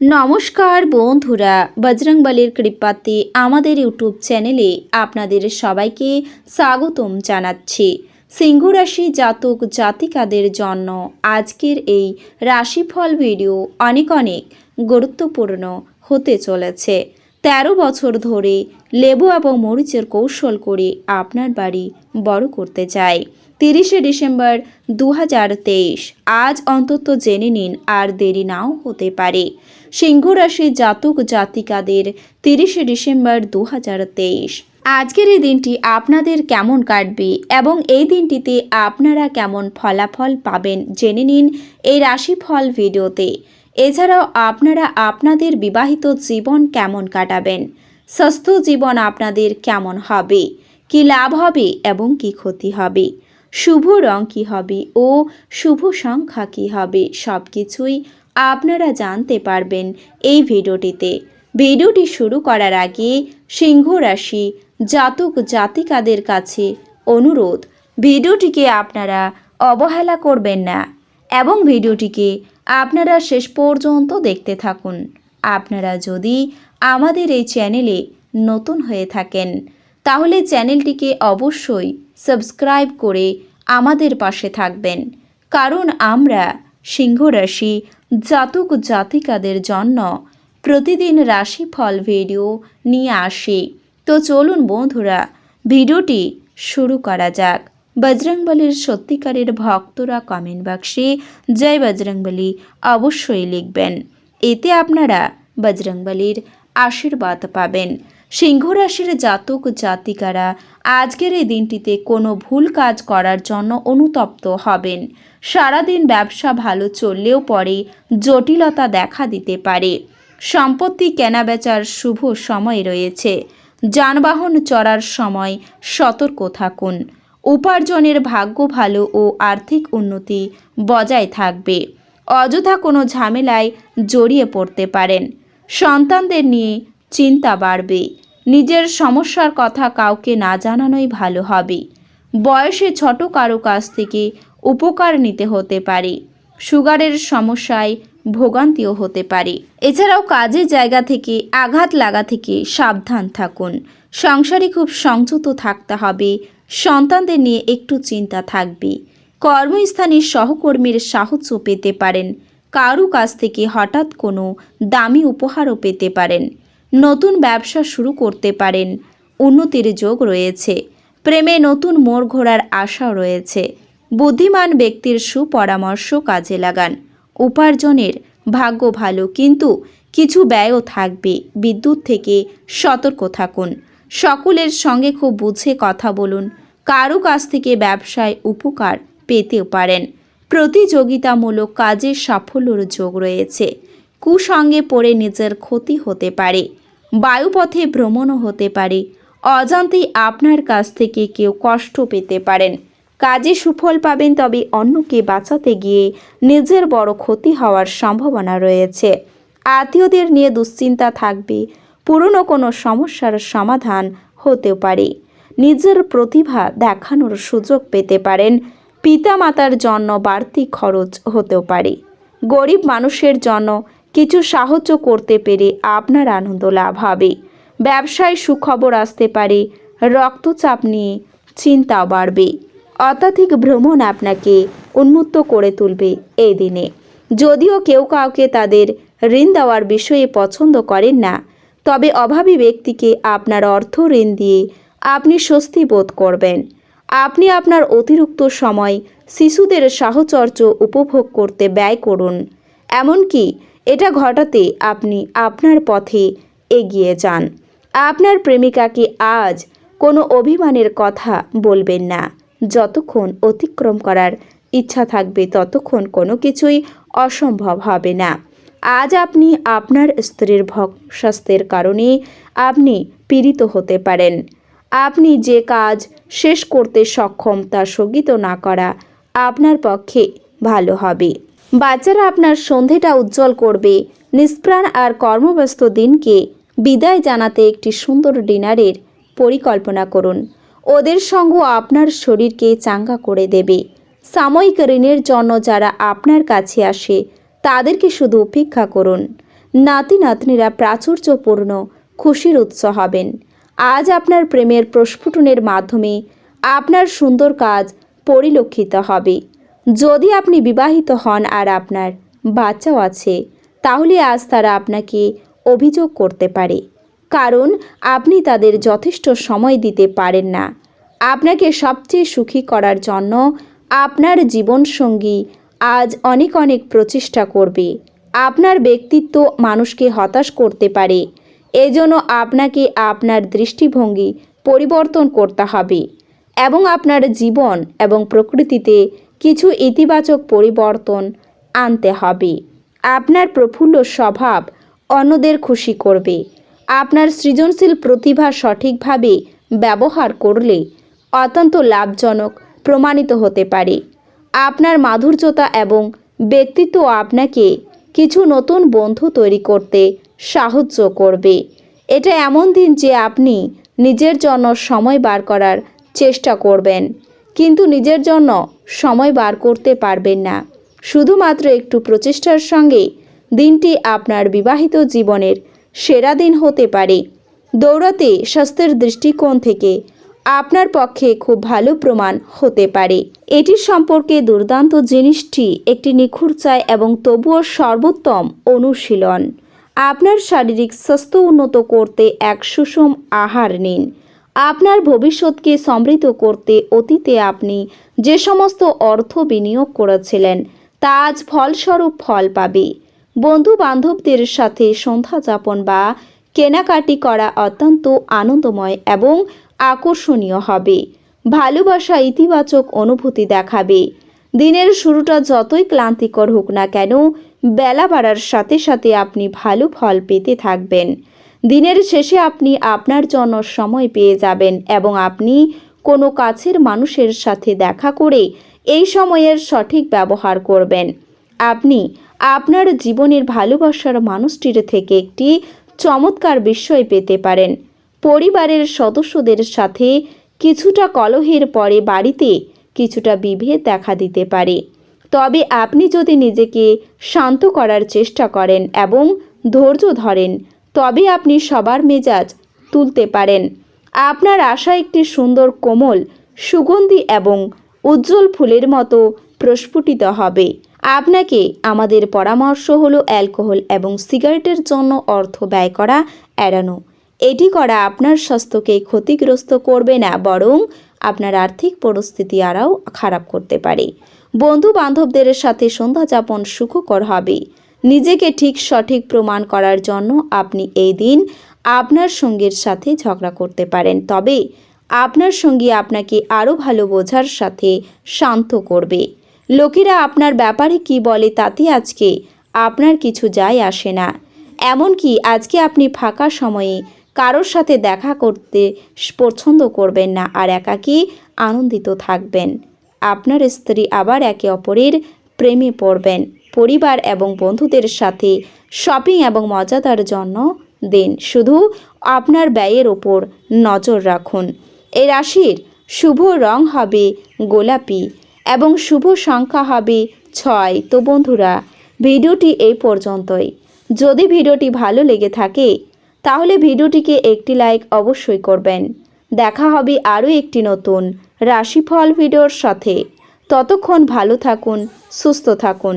নমস্কার বন্ধুরা বজরংবলীর কৃপাতে আমাদের ইউটিউব চ্যানেলে আপনাদের সবাইকে স্বাগতম জানাচ্ছি। সিংহ রাশি জাতক জাতিকাদের জন্য আজকের এই রাশিফল ভিডিও অনেক অনেক গুরুত্বপূর্ণ হতে চলেছে। তেরো বছর ধরে লেবু এবং মরিচের কৌশল করে আপনার বাড়ি বড় করতে চাই। তিরিশে ডিসেম্বর দু হাজার তেইশ। আজ অন্তত জেনে নিন, আর দেরি নাও হতে পারে। সিংহ রাশি জাতক জাতিকাদের তিরিশে ডিসেম্বর দু হাজার তেইশ। আজকের এই দিনটি আপনাদের কেমন কাটবে এবং এই দিনটিতে আপনারা কেমন ফলাফল পাবেন জেনে নিন এই রাশিফল ভিডিওতে। এছাড়াও আপনারা আপনাদের বিবাহিত জীবন কেমন কাটাবেন, স্বাস্থ্য জীবন আপনাদের কেমন হবে, কি লাভ হবে এবং কি ক্ষতি হবে। শুভ রং কী হবে ও শুভ সংখ্যা কী হবে? সব কিছুই আপনারা জানতে পারবেন এই ভিডিওটিতে। ভিডিওটি শুরু করার আগে সিংহ রাশি জাতক জাতিকাদের কাছে অনুরোধ, ভিডিওটিকে আপনারা অবহেলা করবেন না এবং ভিডিওটিকে আপনারা শেষ পর্যন্ত দেখতে থাকুন। আপনারা যদি আমাদের এই চ্যানেলে নতুন হয়ে থাকেন, তাহলে চ্যানেলটিকে অবশ্যই সাবস্ক্রাইব করে আমাদের পাশে থাকবেন। কারণ আমরা সিংহ রাশি জাতক জাতিকাদের জন্য প্রতিদিন রাশিফল ভিডিও নিয়ে আসি। তো চলুন বন্ধুরা, ভিডিওটি শুরু করা যাক। বজরংবলীর সত্যিকারের ভক্তরা কমেন্ট বাক্সে জয় বজরংবলী অবশ্যই লিখবেন। এতে আপনারা বজরংবলীর আশীর্বাদ পাবেন। সিংহ রাশির জাতক জাতিকারা আজকের এই দিনটিতে কোনো ভুল কাজ করার জন্য অনুতপ্ত হবেন। সারাদিন ব্যবসা ভালো চললেও পরে জটিলতা দেখা দিতে পারে। সম্পত্তি কেনাবেচার শুভ সময় রয়েছে। যানবাহন চড়ার সময় সতর্ক থাকুন। উপার্জনের ভাগ্য ভালো ও আর্থিক উন্নতি বজায় থাকবে। অযথা কোনো ঝামেলায় জড়িয়ে পড়তে পারেন। সন্তানদের নিয়ে চিন্তা বাড়বে। নিজের সমস্যার কথা কাউকে না জানানোই ভালো হবে। বয়সে ছোট কারও কাছ থেকে উপকার নিতে হতে পারে। সুগারের সমস্যায় ভোগান্তিও হতে পারে। এছাড়াও কাজের জায়গা থেকে, আঘাত লাগা থেকে সাবধান থাকুন। সংসারে খুব সংযত থাকতে হবে। সন্তানদের নিয়ে একটু চিন্তা থাকবে। কর্মস্থানের সহকর্মীর সাহায্য পেতে পারেন। কারও কাছ থেকে হঠাৎ কোনো দামি উপহারও পেতে পারেন। নতুন ব্যবসা শুরু করতে পারেন। উন্নতির যোগ রয়েছে। প্রেমে নতুন মোড় ঘোরার আশাও রয়েছে। বুদ্ধিমান ব্যক্তির সুপরামর্শ কাজে লাগান। উপার্জনের ভাগ্য ভালো, কিন্তু কিছু ব্যয়ও থাকবে। বিদ্যুৎ থেকে সতর্ক থাকুন। সকলের সঙ্গে খুব বুঝে কথা বলুন। কারও কাছ থেকে ব্যবসায় উপকার পেতেও পারেন। প্রতিযোগিতামূলক কাজে সাফল্যর যোগ রয়েছে। কুসঙ্গে পড়ে নিজের ক্ষতি হতে পারে, বায়ুপথে ভ্রমণও হতে পারে। অজান্তেই আপনার কাছ থেকে কেউ কষ্ট পেতে পারেন। কাজে সুফল পাবেন, তবে অন্যকে বাঁচাতে গিয়ে নিজের বড় ক্ষতি হওয়ার সম্ভাবনা রয়েছে। আত্মীয়দের নিয়ে দুশ্চিন্তা থাকবে, পুরনো কোনো সমস্যার সমাধান হতেও পারে। নিজের প্রতিভা দেখানোর সুযোগ পেতে পারেন, পিতামাতার জন্য বাড়তি খরচ হতেও পারে। গরিব মানুষের জন্য কিছু সাহায্য করতে পেরে আপনার আনন্দ লাভ হবে। ব্যবসায় সুখবর আসতে পারে, রক্তচাপ নিয়ে চিন্তা বাড়বে। অত্যাধিক ভ্রমণ আপনাকে উন্মুক্ত করে তুলবে এই দিনে। যদিও কেউ কাউকে তাদের ঋণ দেওয়ার বিষয়ে পছন্দ করেন না, তবে অভাবী ব্যক্তিকে আপনার অর্থ ঋণ দিয়ে আপনি স্বস্তি বোধ করবেন। আপনি আপনার অতিরিক্ত সময় শিশুদের সাহচর্য উপভোগ করতে ব্যয় করুন। এমনকি এটা ঘটাতে আপনি আপনার পথে এগিয়ে যান। আপনার প্রেমিকাকে আজ কোনো অভিমানের কথা বলবেন না। যতক্ষণ অতিক্রম করার ইচ্ছা থাকবে, ততক্ষণ কোনো কিছুই অসম্ভব হবে না। আজ আপনি আপনার স্ত্রীর ভক স্বাস্থ্যের কারণে আপনি পীড়িত হতে পারেন। আপনি যে কাজ শেষ করতে সক্ষম তা স্থগিত না করা আপনার পক্ষে ভালো হবে। বাচ্চারা আপনার সন্ধেটা উজ্জ্বল করবে। নিষ্প্রাণ আর কর্মব্যস্ত দিনকে বিদায় জানাতে একটি সুন্দর ডিনারের পরিকল্পনা করুন। ওদের সঙ্গ আপনার শরীরকে চাঙ্গা করে দেবে। সাময়িক ঋণের জন্য যারা আপনার কাছে আসে, তাদেরকে শুধু উপেক্ষা করুন। নাতি নাতনিরা প্রাচুর্যপূর্ণ, খুশির উৎস হবেন। আজ আপনার প্রেমের প্রস্ফুটনের মাধ্যমে আপনার সুন্দর কাজ পরিলক্ষিত হবে। যদি আপনি বিবাহিত হন আর আপনার বাচ্চাও আছে, তাহলে আজ তারা আপনাকে অভিযোগ করতে পারে। কারণ আপনি তাদের যথেষ্ট সময় দিতে পারেন না। আপনাকে সবচেয়ে সুখী করার জন্য আপনার জীবনসঙ্গী আজ অনেক অনেক প্রচেষ্টা করবে। আপনার ব্যক্তিত্ব মানুষকে হতাশ করতে পারে। এজন্য আপনাকে আপনার দৃষ্টিভঙ্গি পরিবর্তন করতে হবে এবং আপনার জীবন এবং প্রকৃতিতে কিছু ইতিবাচক পরিবর্তন আনতে হবে। আপনার প্রফুল্ল স্বভাব অন্যদের খুশি করবে। আপনার সৃজনশীল প্রতিভা সঠিকভাবে ব্যবহার করলে অত্যন্ত লাভজনক প্রমাণিত হতে পারে। আপনার মাধুর্যতা এবং ব্যক্তিত্ব আপনাকে কিছু নতুন বন্ধু তৈরি করতে সাহায্য করবে। এটা এমন দিন যে আপনি নিজের জন্য সময় বার করার চেষ্টা করবেন। কিন্তু নিজের জন্য সময় বার করতে পারবেন না। শুধুমাত্র একটু প্রচেষ্টার সঙ্গে দিনটি আপনার বিবাহিত জীবনের সেরা দিন হতে পারে। দৌড়াতে স্বাস্থ্যের দৃষ্টিকোণ থেকে আপনার পক্ষে খুব ভালো প্রমাণ হতে পারে। এটি সম্পর্কে দুর্দান্ত জিনিসটি একটি নিখুঁত চায় এবং তবুও সর্বোত্তম অনুশীলন। আপনার শারীরিক স্বাস্থ্য উন্নত করতে এক সুষম আহার নিন। আপনার ভবিষ্যৎকে সমৃদ্ধ করতে অতীতে আপনি যে সমস্ত অর্থ বিনিয়োগ করেছিলেন, তা আজ ফলস্বরূপ ফল পাবে। বন্ধু বান্ধবদের সাথে সন্ধ্যা যাপন বা কেনাকাটি করা অত্যন্ত আনন্দময় এবং আকর্ষণীয় হবে। ভালোবাসা ইতিবাচক অনুভূতি দেখাবে। দিনের শুরুটা যতই ক্লান্তিকর হোক না কেন, বেলা বাড়ার সাথে সাথে আপনি ভালো ফল পেতে থাকবেন। দিনের শেষে আপনি আপনার জন্য সময় পেয়ে যাবেন এবং আপনি কোনো কাছের মানুষের সাথে দেখা করে এই সময়ের সঠিক ব্যবহার করবেন। আপনি আপনার জীবনের ভালোবাসার মানুষটির থেকে একটি চমৎকার বিস্ময় পেতে পারেন। পরিবারের সদস্যদের সাথে কিছুটা কলহের পরে বাড়িতে কিছুটা বিভেদ দেখা দিতে পারে। তবে আপনি যদি নিজেকে শান্ত করার চেষ্টা করেন এবং ধৈর্য ধরেন তবে আপনি সবার মেজাজ তুলতে পারেন। আপনার আশা একটি সুন্দর কোমল, সুগন্ধি এবং উজ্জ্বল ফুলের মতো প্রস্ফুটিত হবে। আপনাকে আমাদের পরামর্শ হলো অ্যালকোহল এবং সিগারেটের জন্য অর্থ ব্যয় করা এড়ানো। এটি করা আপনার স্বাস্থ্যকে ক্ষতিগ্রস্ত করবে না, বরং আপনার আর্থিক পরিস্থিতি আরও খারাপ করতে পারে। বন্ধু বান্ধবদের সাথে সন্ধ্যা যাপন সুখকর হবে। নিজেকে ঠিক সঠিক প্রমাণ করার জন্য আপনি এই দিন আপনার সঙ্গীর সাথে ঝগড়া করতে পারেন। তবে আপনার সঙ্গী আপনাকে আরও ভালো বোঝার সাথে শান্ত করবে। লোকেরা আপনার ব্যাপারে কি বলে তাতে আজকে আপনার কিছু যায় আসে না। এমনকি আজকে আপনি ফাঁকা সময়ে কারোর সাথে দেখা করতে পছন্দ করবেন না আর একাকী আনন্দিত থাকবেন। আপনার স্ত্রী আবার একে অপরের প্রেমে পড়বেন। পরিবার এবং বন্ধুদের সাথে শপিং এবং মজাদার জন্য দিন। শুধু আপনার ব্যয়ের ওপর নজর রাখুন। এই রাশির শুভ রং হবে গোলাপি এবং শুভ সংখ্যা হবে ছয়। তো বন্ধুরা, ভিডিওটি এই পর্যন্তই। যদি ভিডিওটি ভালো লেগে থাকে, তাহলে ভিডিওটিকে একটি লাইক অবশ্যই করবেন। দেখা হবে আরও একটি নতুন রাশিফল ভিডিওর সাথে। ততক্ষণ ভালো থাকুন, সুস্থ থাকুন।